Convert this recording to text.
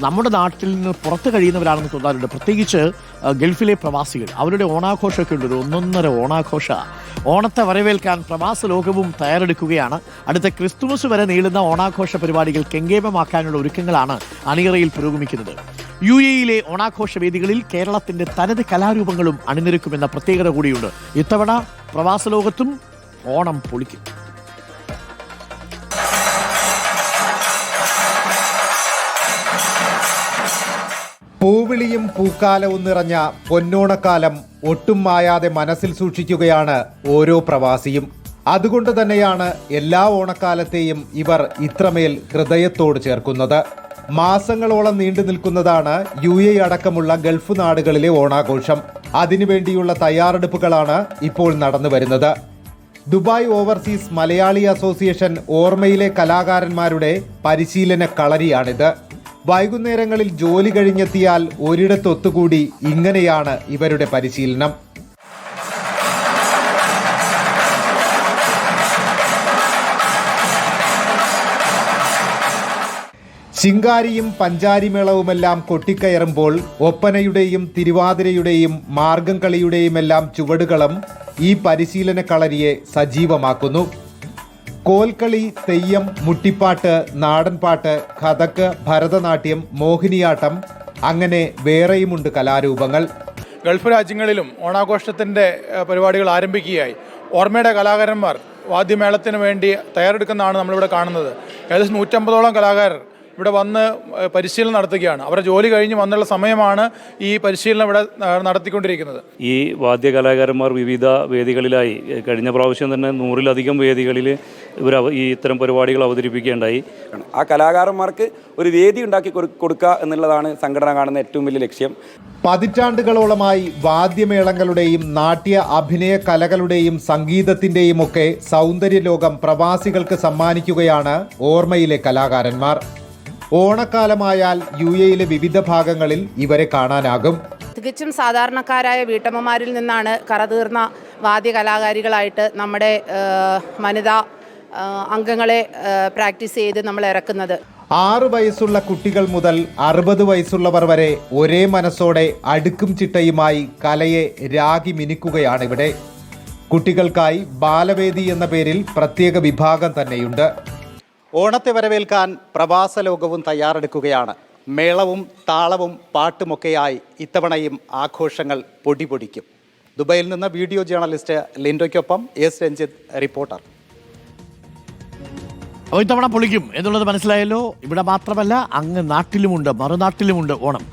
നമ്മുടെ നാട്ടിൽ നിന്ന് പുറത്ത് കഴിയുന്നവരാണെന്ന് തോന്നാറുണ്ട്. പ്രത്യേകിച്ച് ഗൾഫിലെ പ്രവാസികൾ. അവരുടെ ഓണാഘോഷമൊക്കെ ഉണ്ട്. ഒരു ഒന്നൊന്നര ഓണാഘോഷ. ഓണത്തെ വരവേൽക്കാൻ പ്രവാസ ലോകവും തയ്യാറെടുക്കുകയാണ്. അടുത്ത ക്രിസ്തുമസ് വരെ നീളുന്ന ഓണാഘോഷ പരിപാടികൾ കെങ്കേമമാക്കാനുള്ള ഒരുക്കങ്ങളാണ് അണിയറയിൽ പുരോഗമിക്കുന്നത്. യു എയിലെ ഓണാഘോഷ വേദികളിൽ കേരളത്തിന്റെ തനത് കലാരൂപങ്ങളും അണിനിരക്കുമെന്ന പ്രത്യേകത കൂടിയുണ്ട്. ഇത്തവണ പ്രവാസ ലോകത്തും ഓണം പൊളിക്കും. പൂവിളിയും പൂക്കാലവും നിറഞ്ഞ പൊന്നോണക്കാലം ഒട്ടും മായാതെ മനസ്സിൽ സൂക്ഷിക്കുകയാണ് ഓരോ പ്രവാസിയും. അതുകൊണ്ട് തന്നെയാണ് എല്ലാ ഓണക്കാലത്തെയും ഇവർ ഇത്രമേൽ ഹൃദയത്തോട് ചേർക്കുന്നത്. മാസങ്ങളോളം നീണ്ടു നിൽക്കുന്നതാണ് യു എ അടക്കമുള്ള ഗൾഫ് നാടുകളിലെ ഓണാഘോഷം. അതിനുവേണ്ടിയുള്ള തയ്യാറെടുപ്പുകളാണ് ഇപ്പോൾ നടന്നു വരുന്നത്. ദുബായ് ഓവർസീസ് മലയാളി അസോസിയേഷൻ ഓർമ്മയിലെ കലാകാരന്മാരുടെ പരിശീലന കളരിയാണിത്. വൈകുന്നേരങ്ങളിൽ ജോലി കഴിഞ്ഞെത്തിയാൽ ഒരിടത്തൊത്തുകൂടി ഇങ്ങനെയാണ് ഇവരുടെ പരിശീലനം. ചിങ്കാരിയും പഞ്ചാരിമേളവുമെല്ലാം കൊട്ടിക്കയറുമ്പോൾ ഒപ്പനയുടെയും തിരുവാതിരയുടെയും മാർഗം കളിയുടെയുമെല്ലാം ചുവടുകളും ഈ പരിശീലന കളരിയെ സജീവമാക്കുന്നു. കോൽക്കളി തെയ്യം മുട്ടിപ്പാട്ട് നാടൻപാട്ട് കഥക്ക് ഭരതനാട്യം മോഹിനിയാട്ടം അങ്ങനെ വേറെയുമുണ്ട് കലാരൂപങ്ങൾ. ഗൾഫ് രാജ്യങ്ങളിലും ഓണാഘോഷത്തിന്റെ പരിപാടികൾ ആരംഭിക്കുകയായി. ഓർമ്മയുടെ കലാകാരന്മാർ വാദ്യമേളത്തിന് വേണ്ടി തയ്യാറെടുക്കുന്നതാണ് നമ്മളിവിടെ കാണുന്നത്. ഏകദേശം നൂറ്റമ്പതോളം കലാകാരർ ഇവിടെ വന്ന് പരിശീലനം നടത്തുകയാണ്. അവരുടെ ജോലി കഴിഞ്ഞ് വന്നുള്ള സമയമാണ് ഈ പരിശീലനം ഇവിടെ നടത്തിക്കൊണ്ടിരിക്കുന്നത്. ഈ വാദ്യകലാകാരന്മാർ വിവിധ വേദികളിലായി കഴിഞ്ഞ പ്രാവശ്യം തന്നെ നൂറിലധികം വേദികളിൽ ഇവർ ഈ ഇത്തരം പരിപാടികൾ അവതരിപ്പിക്കുകയുണ്ടായി. ആ കലാകാരന്മാർക്ക് ഒരു വേദി ഉണ്ടാക്കി കൊടുക്കുക എന്നുള്ളതാണ് സംഘടന കാണുന്ന ഏറ്റവും വലിയ ലക്ഷ്യം. പതിറ്റാണ്ടുകളോളമായി വാദ്യമേളങ്ങളുടെയും നാട്യ അഭിനയ കലകളുടെയും സംഗീതത്തിന്റെയും ഒക്കെ സൗന്ദര്യ ലോകം പ്രവാസികൾക്ക് സമ്മാനിക്കുകയാണ് ഓർമ്മയിലെ കലാകാരന്മാർ. ഓണക്കാലമായാൽ യു എയിലെ വിവിധ ഭാഗങ്ങളിൽ ഇവരെ കാണാനാകും. തികച്ചും സാധാരണക്കാരായ വീട്ടമ്മമാരിൽ നിന്നാണ് കറതീർന്ന വാദ്യകലാകാരികളായിട്ട് നമ്മുടെ ഏഹ്, വനിതാ അംഗങ്ങളെ പ്രാക്ടീസ് ചെയ്ത് നമ്മൾ ഇറക്കുന്നത്. ആറ് വയസ്സുള്ള കുട്ടികൾ മുതൽ അറുപത് വയസ്സുള്ളവർ വരെ ഒരേ മനസ്സോടെ അടുക്കും ചിട്ടയുമായി കലയെ രാഗി മിനുക്കുകയാണ് ഇവിടെ. കുട്ടികൾക്കായി ബാലവേദി എന്ന പേരിൽ പ്രത്യേക വിഭാഗം തന്നെയുണ്ട്. ഓണത്തെ വരവേൽക്കാൻ പ്രവാസ ലോകവും തയ്യാറെടുക്കുകയാണ്. മേളവും താളവും പാട്ടുമൊക്കെയായി ഇത്തവണയും ആഘോഷങ്ങൾ പൊടിപൊടിക്കും. ദുബൈയിൽ നിന്ന് വീഡിയോ ജേർണലിസ്റ്റ് ലിൻഡോയ്ക്കൊപ്പം എസ് രഞ്ജിത്ത് റിപ്പോർട്ടർ. ഇത്തവണ പൊളിക്കും എന്നുള്ളത് മനസ്സിലായല്ലോ. ഇവിടെ മാത്രമല്ല അങ്ങ് നാട്ടിലുമുണ്ട് മറുനാട്ടിലുമുണ്ട് ഓണം.